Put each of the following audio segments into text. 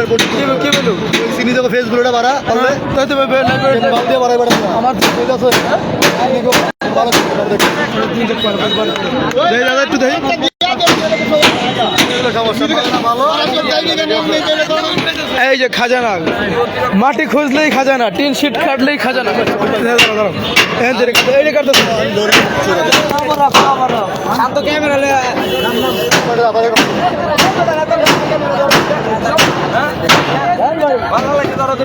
করে কোটি কি বলু চিনি দেবো ফেসবুকটা বাড়া পারবে তাই তো ভাই লাইভ দিয়ে বাড়াই বাড়া আমার ঠিক আছে ভালো দেই দাদা একটু ভালো এই যে খাজানা মাটি খুঁজলেই খাজানা টিন শিট কাটলেই খাজানা। ভালো লাগে তোরা তো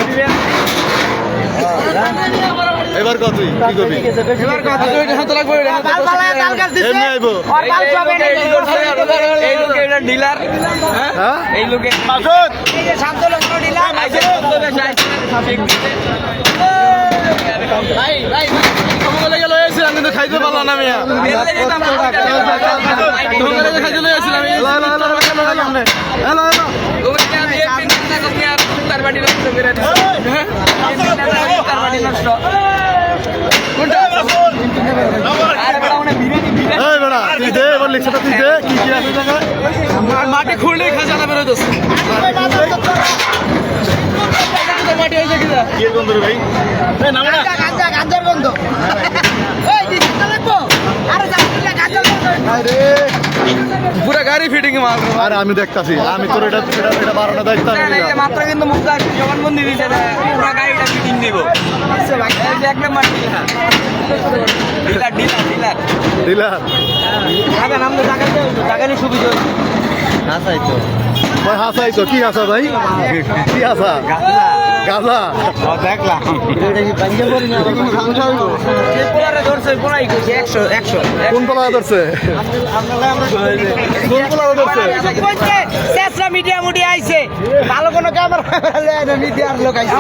এবার কত? কি করবি এবার কথা তো এটা হাতে লাগবে এমনি আইবো। এই লোকে এটা ডিলার। হ্যাঁ? এই লোকে মাসুদ! তোমাকে গেলে এসেছিলাম কিন্তু খাইতে পারলাম না মিয়া। খাইতে লয়ে আসছিলাম হ্যালো ক্যামেরা সামনে হ্যালো হ্যালো এই! বেড়া তুই দে এবার লেখাটা তুই দে কি কি আছে জায়গায় মাটি খুললেই খাজানা বেরোতেছে মাটি হয়েছে কি ভাই এই নামো না আরে গাড়ি ফিটিং মাল আরে আমি দেখতাছি আমি তোর এটা এটা এটা বারোটা দায়িত্ব আমি মাত্র কিন্তু মুখ জবানবন্দি দিয়েছে পুরো গাড়িটা ফিটিং দিব এই এক নম্বর ডিলার ডিলার ডিলার। টাকা নাম তো টাকা টাকা নিয়ে সুবিধা ভাই হাসাই তো কি হাসা ভাই? কি হাসা? গাজা দেখলাম। পোলারে ধরছে পোলাই করছে একশো একশো কোন পালা ধরছে? কোন পালা ধরছে? শেষরা মিডিয়া মুডিয়া আইছে ভালো কোনো ক্যামেরা মিডিয়ার লোক আইছে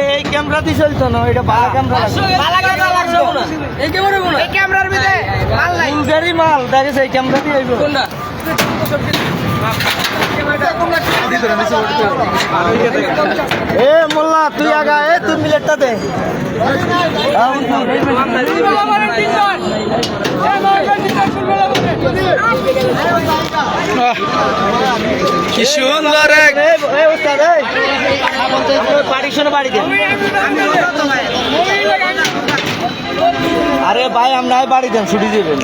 এই ক্যামেরা দিয়ে চলতো না এটা ভালো ক্যামেরা ভালো ক্যামেরা লাগবে এই ক্যামেরার ভিতরে। ভালো নাই মাল দেখেছে এই ক্যামেরা দিয়ে কোনটা? এ মোল্লা তুই আগা এ তুই মিলেটটা দে। কি সুন্দর আরে ভাই আমরা বাড়ি দেন ছুটি দেবেন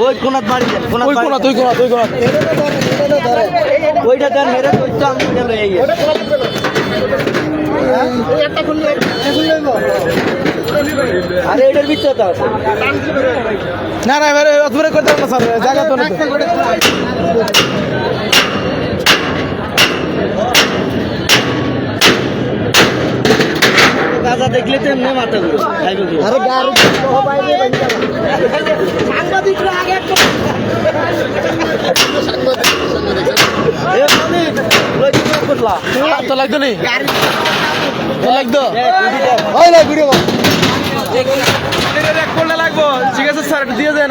ওই কোনাত বাড়ি দেন কোনাত ওই কোনা তুই কোনা তুই কোনা ওইটা দেন হেরে তুই তো আমি গেল এই আরে এটার ভিতরে তো আছে। না না এবারে অতবারে করতে পারব স্যার। জায়গা তো না গাজা দেখলে তো এমনি মাথা ঘুরে খাইবে কি আরে গাড়ি সাংবাদিকরা আগে তো লাগতো নি? তো লাগতো? হয় না ভিডিও এক করলে লাগবো ঠিক আছে স্যার দিয়ে দেন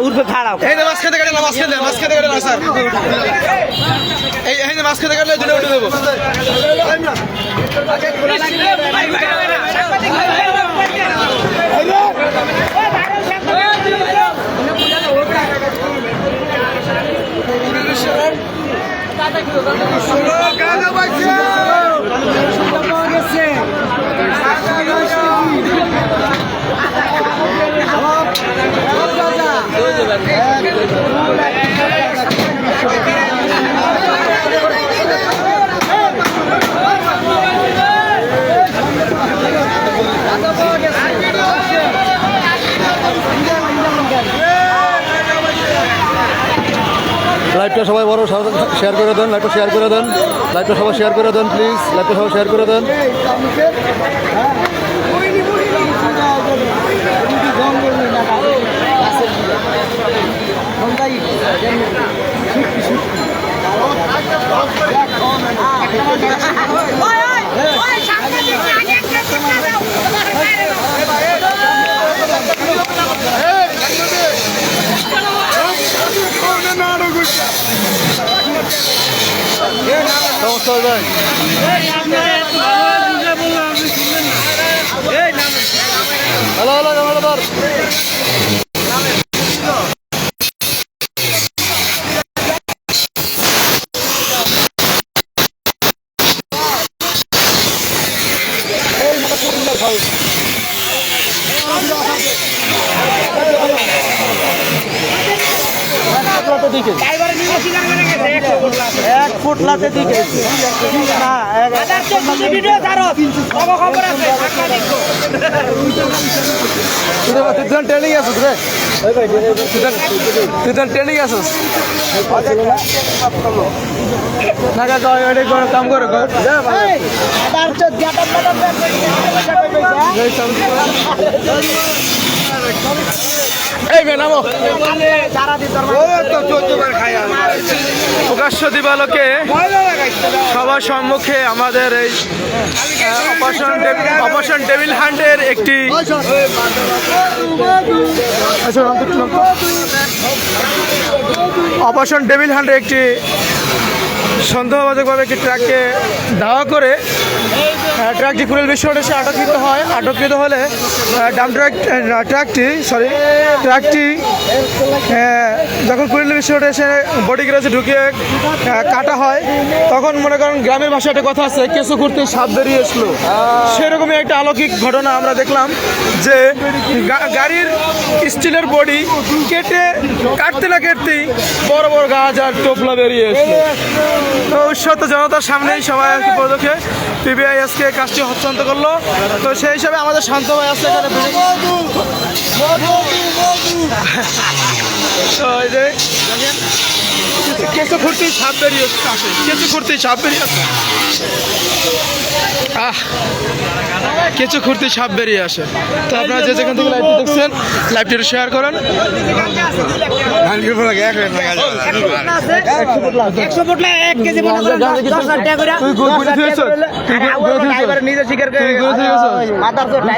উঠবে খারাপ এই না মাছ খেতে গেলে মাছ খেতে মাছ খেতে গেলে না স্যার এই মাছ খেতে গেলে দুটো উঠে দেবো লাইভটা সবাই বড় শেয়ার করে দেন, লাইভটা শেয়ার করে দেন, লাইভটা সবাই শেয়ার করে দেন প্লিজ লাইভটা সবাই শেয়ার করে দেন। হ্যালো হ্যালো এক ফুট লাতে দিকে। না এক তুই ট্রেনিং আছিস রে। তুই ট্রেনিং আছিস। না কাকা এটা করে কাম করে কর এই প্রকাশ্য দিবালোকে সবার সম্মুখে আমাদের এই অপারেশন অপারেশন টেবিল হান্টের একটি অপারেশন টেবিল হান্টের একটি সন্দেহবাচকভাবে একটি ট্রাককে ধাওয়া করে ট্রাকটি কুড়েল এসে আটককৃত হয়। আটককৃত হলে ডাম ট্রাক ট্রাকটি সরি ট্রাকটি যখন কুড়েল বিশ্বরোডে এসে বডি গ্যারেজে ঢুকিয়ে কাটা হয়, তখন মনে করেন গ্রামের ভাষায় একটা কথা আছে, কেঁচো করতে সাপ বেরিয়ে এসলো। সেরকমই একটা অলৌকিক ঘটনা আমরা দেখলাম যে গাড়ির স্টিলের বডি কেটে, কাটতে না কাটতেই বড় বড় গাছ আর টোপলা বেরিয়ে এসলো। তো জনতার সামনেই সবাই আর কি পদক্ষে পিবিআই আজকে কাজটি হস্তান্তর করল। তো সেই হিসাবে আমাদের শান্ত ভাই আসছে এখানে তো এই যে বেরিয়ে আসে কেঁচো খুঁড়তেই সাপ বেরিয়ে আহ কেঁচো খুঁড়তে সাপ বেরিয়ে আসে। তো আপনারা যে যেখান থেকে লাইভটি দেখছেন লাইভটি শেয়ার করেন। এক মনে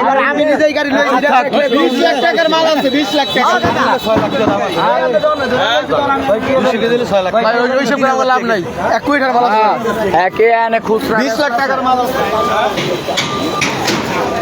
টাকা আমি নিজেই গাড়ি বিশ লাখ টাকার মাল আছে।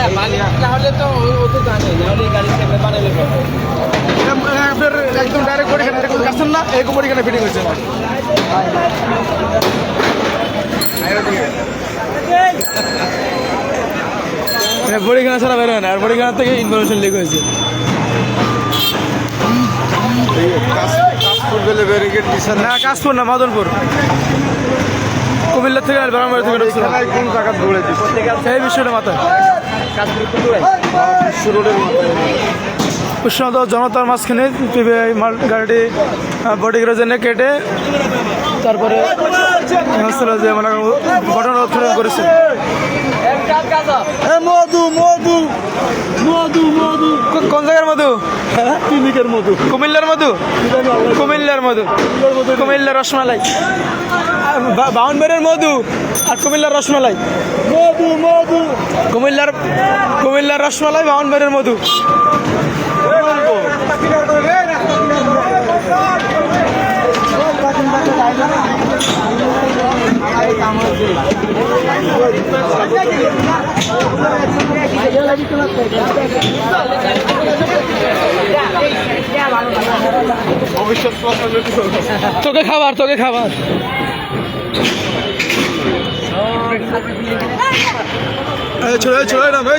এই মনের মধু মধু আপনার একদম ডাইরেক্ট করে এখানে এরকম কাটছেন না এরকম করে এখানে ফিটিং হয়েছে। বড়িখানা ছাড়া বেরোয় না আর বড়িখানা থেকে ইনফরমেশন লিক হয়েছে। না কাশপুর না মদনপুর। কুমিল্লা থেকে আর বারামবাড়ি থেকে সেই বিষয়টা মাথায়। উষ্ণত জনতার মাঝখানে গাড়িটি বডি গ্যারেজে কেটে তারপরে মানে ঘটনা উৎপাদন করেছে। মধু মধু মধু মধু কোন জায়গার মধু ক্লিনিকের মধু কুমিল্লার মধু কুমিল্লার মধু কুমিল্লার রসমালাই বাউনবাড়ির মধু আর কুমিল্লার রসমালাই মধু মধু কুমিল্লার কুমিল্লার রসমালাই বাউনবাড়ির মধু তোকে খাবার তোকে খাবার। এই ছোড়ে ছোড়ে না ভাই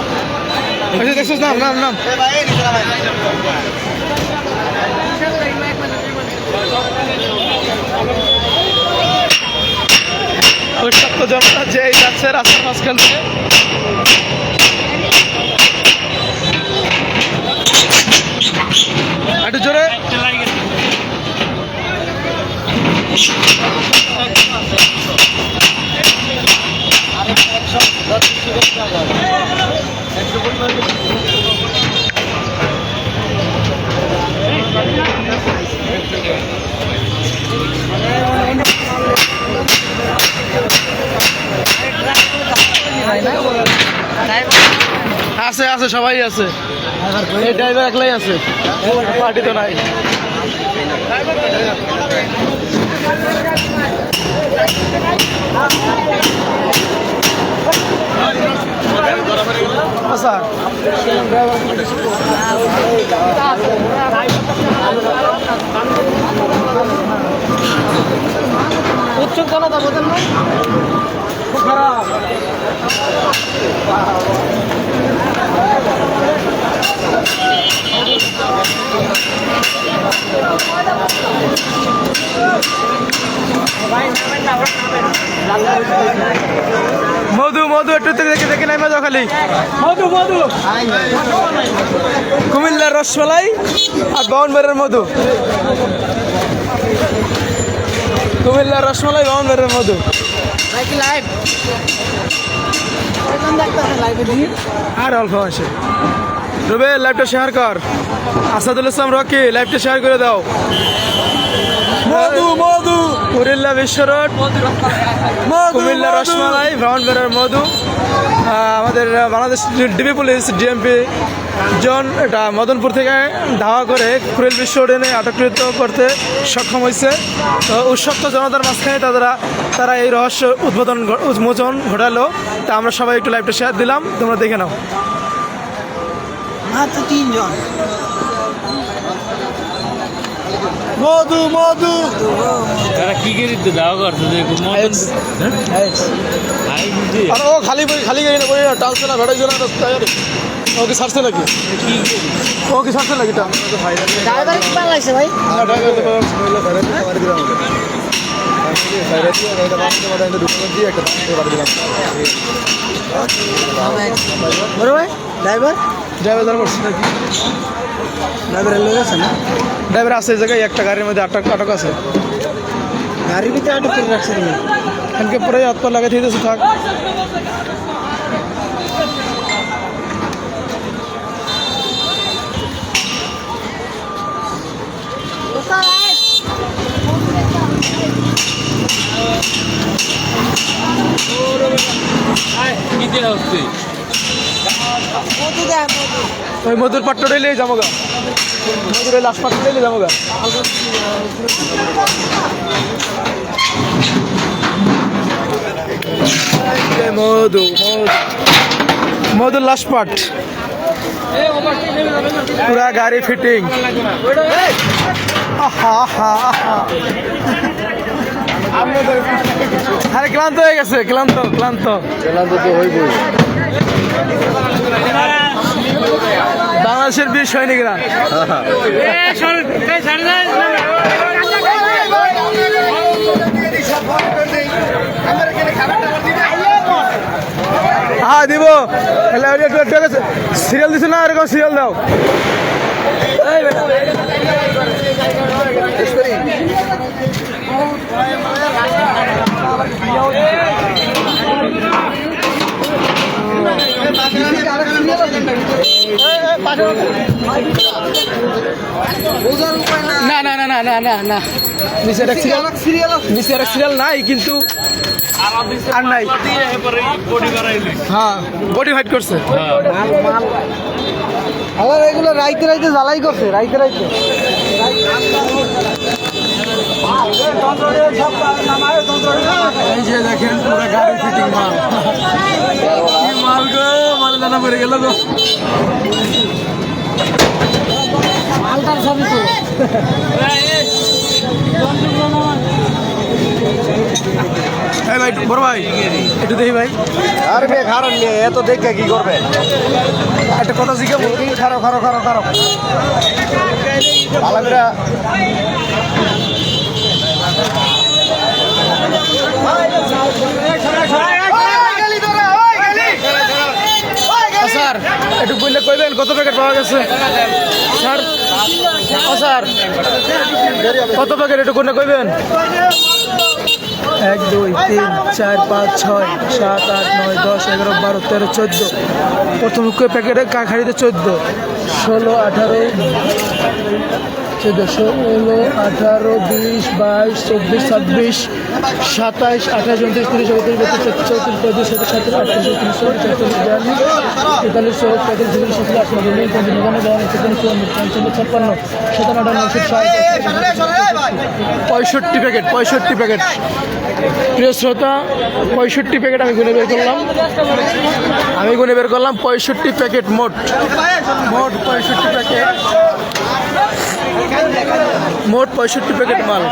আচ্ছা দেখছিস নাম নাম নাম। উত্তপ্ত জনতা যেই যাচ্ছে রাস্তার মাঝখান থেকে একটু জোরে। আছে সবাই আছে। এই ড্রাইভার একলাই আছে। পার্টি তো নাই। জনতা বোঝেন না মধু মধু একটু দেখে দেখে নাই মজা খালি। মধু মধু। কুমিল্লার রসমালাই আর বাউনবাড়ির মধু। কুমিল্লার রসমালাই বাউনবাড়ির মধু। নাকি লাইভ আর অল্প আছে রুবে লাইভটা শেয়ার কর। আসাদুল ইসলাম রকি লাইভটা শেয়ার করে দাও। মধু মধু। কুমিল্লা বিশ্ব রোড। কুমিল্লা রসমালাই ব্রাউনবেড়ার মধু। আহ, আমাদের বাংলাদেশ ডিবি পুলিশ ডিএমপি জন, এটা মদনপুর থেকে ধাওয়া করে কুড়িল বিশ্ব রোডে এনে আটককৃত করতে সক্ষম হয়েছে। তো উৎসপ্ত জনতার মাঝখানে তারা তারা এই রহস্য উদ্বোধন উন্মোচন ঘটালো। তা আমরা সবাই একটু লাইভটা শেয়ার দিলাম, তোমরা দেখে নাও। মাত্র তিনজন। মধু মধু। তারা কি করিতে দাও করছে আর ও খালি বই খালি গাড়ি না বই টালছে না ভেড়াইছে না রাস্তায় আরে ও কি ছাড়ছে নাকি? কি ও কি ছাড়ছে নাকি তা ড্রাইভার কি পালাইছে ভাই? বড় ভাই ড্রাইভার? ড্রাইভার ধর করছে নাকি? ড্রাইভার লোক আছে না? ড্রাইভার আছে এই জায়গায় একটা গাড়ির মধ্যে আটক আটক আছে। গাড়ির ভিতরে আটক করে রাখছে তুমি এখানকে পরে হাত পা লাগাই দিয়েছে থাক। ওই মধুর পাট্টা ডেলে যাব গা। মধুর লাস্ট পাট্টা ডেলে যাব গা। মধু মধু। লাস্ট পাট। পুরা গাড়ি ফিটিং। আরে ক্লান্ত হয়ে গেছে ক্লান্ত ক্লান্ত। বাংলাদেশের বীর সৈনিকরা। হ্যাঁ দিব। সিরিয়াল দিছো না? এরকম সিরিয়াল দাও। না না না না। না না না নিচে একটা সিরিয়াল সিরিয়াল নিচে সিরিয়াল নাই কিন্তু আর নাই। বডি বাড়াইলি হ্যাঁ বডি ফাইট করছে। আবার এগুলো রাইতে রাইতে জ্বালাই করছে রাইতে রাইতে। এই যে দেখেন পুরো গাড়ি ফিটিং মাল। মাল গো মাল দানা পড়ে গেল গো। মালটার ছবি তো। এই ভাই বড় ভাই একটু দেখি ভাই আর বে কারণ নিয়ে এত দেখে কি করবে একটা কথা শিখাবো খারো খারো খারো খারো ভালো করে স্যার, একটু বললে কইবেন, কত প্যাকেট পাওয়া গেছে? স্যার, ও স্যার, কত প্যাকেট একটু কোনে কইবেন? এক, দুই, তিন, চার, পাঁচ, ছয়, সাত, আট, নয়, দশ, এগারো, বারো, তেরো, চোদ্দ। প্রথম প্যাকেটে কাখারিতে চোদ্দ? ষোলো, আঠারো চোদ্দ ষোলো আঠারো বিশ বাইশ চব্বিশ ছাব্বিশ সাতাইশ আঠাশ উনত্রিশ তিরিশ একত্রিশ বত্রিশ চৌত্রিশ পঁয়ত্রিশ সাতাশ সাতাশ আটত্রিশ উনত্রিশ চল্লিশ চল্লিশ বিয়াল্লিশ তেতাল্লিশ চল্লিশ পঁয়ত্রিশ ছিচল্লিশ সাতাশ আটত্রিশ উনত্রিশ পঞ্চাশ নবান্ন বাউন্ন তিপ্পান্ন চুয়ান্ন পঞ্চান্ন ছাপ্পান্ন সাতান্ন আটান্ন পঁয়ষট্টি প্যাকেট পঁয়ষট্টি প্যাকেট প্রিয় শ্রোতা পঁয়ষট্টি প্যাকেট আমি গুনে বের করলাম আমি গুনে বের করলাম পঁয়ষট্টি প্যাকেট মোট মোট পঁয়ষট্টি প্যাকেট মোট পঁয়ষট্টি প্যাকেট মাল।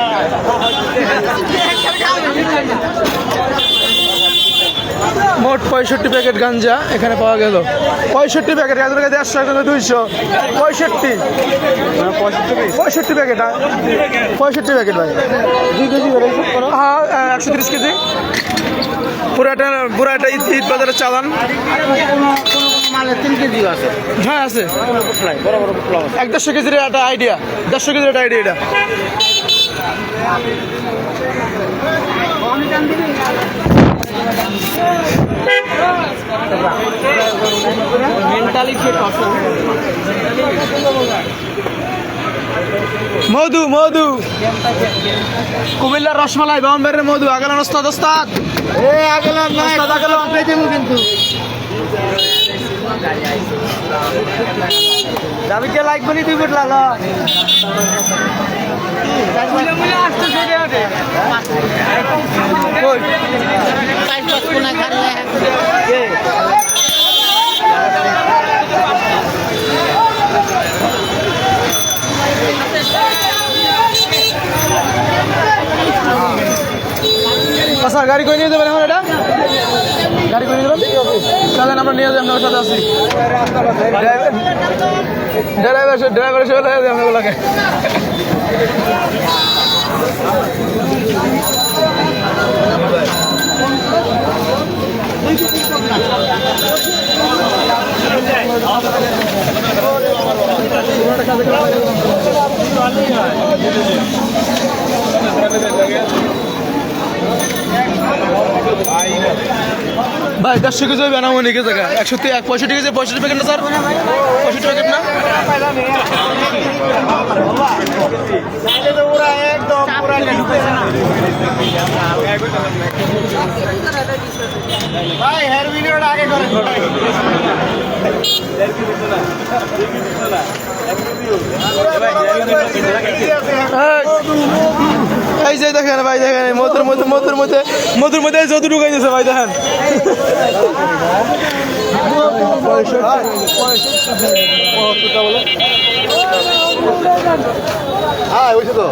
মোট পঁয়ষট্টি প্যাকেট গাঞ্জা এখানে পাওয়া গেল। পঁয়ষট্টি প্যাকেট এত টাকা দেড়শো একশো দুইশো। পঁয়ষট্টি। পঁয়ষট্টি প্যাকেট হ্যাঁ। পঁয়ষট্টি প্যাকেট ভাই। দুই কেজি হ্যাঁ একশো তিরিশ কেজি। পুরাটা পুরাটা ঈদ বাজারের চালান। মালে তিন কেজি আছে। হ্যাঁ আছে। বড় বড় পোটলা এক দেড়শো কেজির একটা আইডিয়া দেড়শো কেজির একটা আইডিয়া এটা। মধু মধু। কুমিল্লার রসমালাই বাউন্ডারির মধু। আগালান ওস্তাদ ওস্তাদ। এ আগলাম না ওস্তাদ আগলান। আপনি কিন্তু দাবিকে লাগবে নি তুই বুটলা ল। গাড়ি করে নিয়ে যাবেন এখন এটা? গাড়ি করে যাবেন চলেন, আমরা নিয়ে যাই, আপনার সাথে আছি। ড্রাইভার ড্রাইভার হিসেবে লাগে আমরা ওগুলোকে ভাই দেড়শো কেজি হবে না অনেক জায়গা একশো তে এক পঁয়ষট্টি কেজি, পঁয়ষট্টি প্যাকেট না, স্যার? পঁয়ষট্টি প্যাকেট না? ভাই হেয়ার ভিডিওটা আগে করে এই যে দেখেন ভাই দেখেন মধুর মধ্যে মধুর মধ্যে মধুর মধ্যে যত ঢুকাই দিয়েছে ভাই দেখেন। হ্যাঁ ওইছে তো।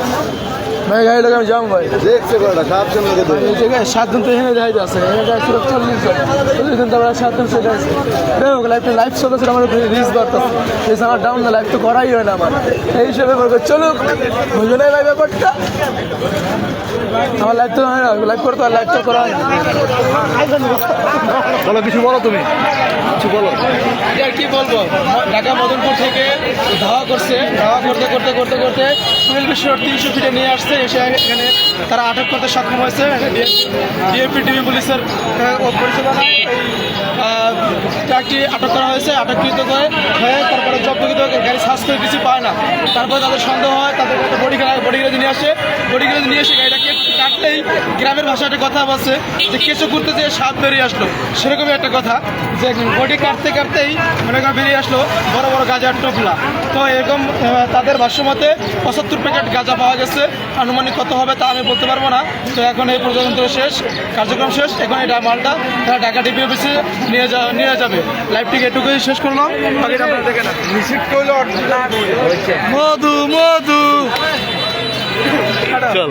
জন্য ভাই গাড়ি লোক আমি যাব ভাই দেখছে কয়টা সাতজন লোকে তো এই জায়গায় সাতজন তো এখানে দেখাই যাচ্ছে এখানে ছিল চল্লিশ জন চল্লিশ জন তারপরে সাতজন সেটা আছে লাইফটা লাইফ চলতেছে আমার রিচ করতেছে এই আমার ডাউন না লাইফ তো করাই হয় না আমার। এই হিসেবে বলব চলুক বুঝো ভাই ব্যাপারটা? আমার লাইফ তো হয় না লাইফ করতে হয় লাইফ তো করা হয় না। বলো কিছু বলো তুমি। কিছু বলো। আর কি বলব ঢাকা মদনপুর থেকে ধাওয়া করছে ধাওয়া করতে করতে করতে করতে সুনীল বিশ্বর তিনশো ফিটে নিয়ে আসছে এসে এখানে তারা আটক করতে সক্ষম হয়েছে। ডিএপি টিভি পুলিশের এই ট্রাকটি আটক করা হয়েছে। আটককৃত করে হয়ে তারপরে জব্দকৃত গাড়ি সার্চ করে কিছু পায় না। তারপরে তাদের সন্দেহ হয় তাদের বডি বডি গ্যারেজ নিয়ে আসে। বডি গ্যারেজ নিয়ে এসে গাড়িটাকে কাটলেই গ্রামের ভাষায় একটা কথা বলছে যে কেঁচো করতে যে সাপ বেরিয়ে আসলো। সেরকমই একটা কথা যে বডি কাটতে কাটতেই মনে করেন বেরিয়ে আসলো বড় বড় গাঁজার টোপলা। তো এরকম তাদের ভাষ্য মতে পঁচাত্তর প্যাকেট গাঁজা পাওয়া গেছে। আনুমানিক কত হবে তা আমি বলতে পারব না। তো এখন এই প্রজাতন্ত্র শেষ কার্যক্রম শেষ এখন এটা মালটা তারা ঢাকা টিপি অফিসে নিয়ে যা নিয়ে যাবে। লাইভটিকে এটুকুই শেষ করলাম। বাকিটা আপনারা দেখে না মধু মধু। চল।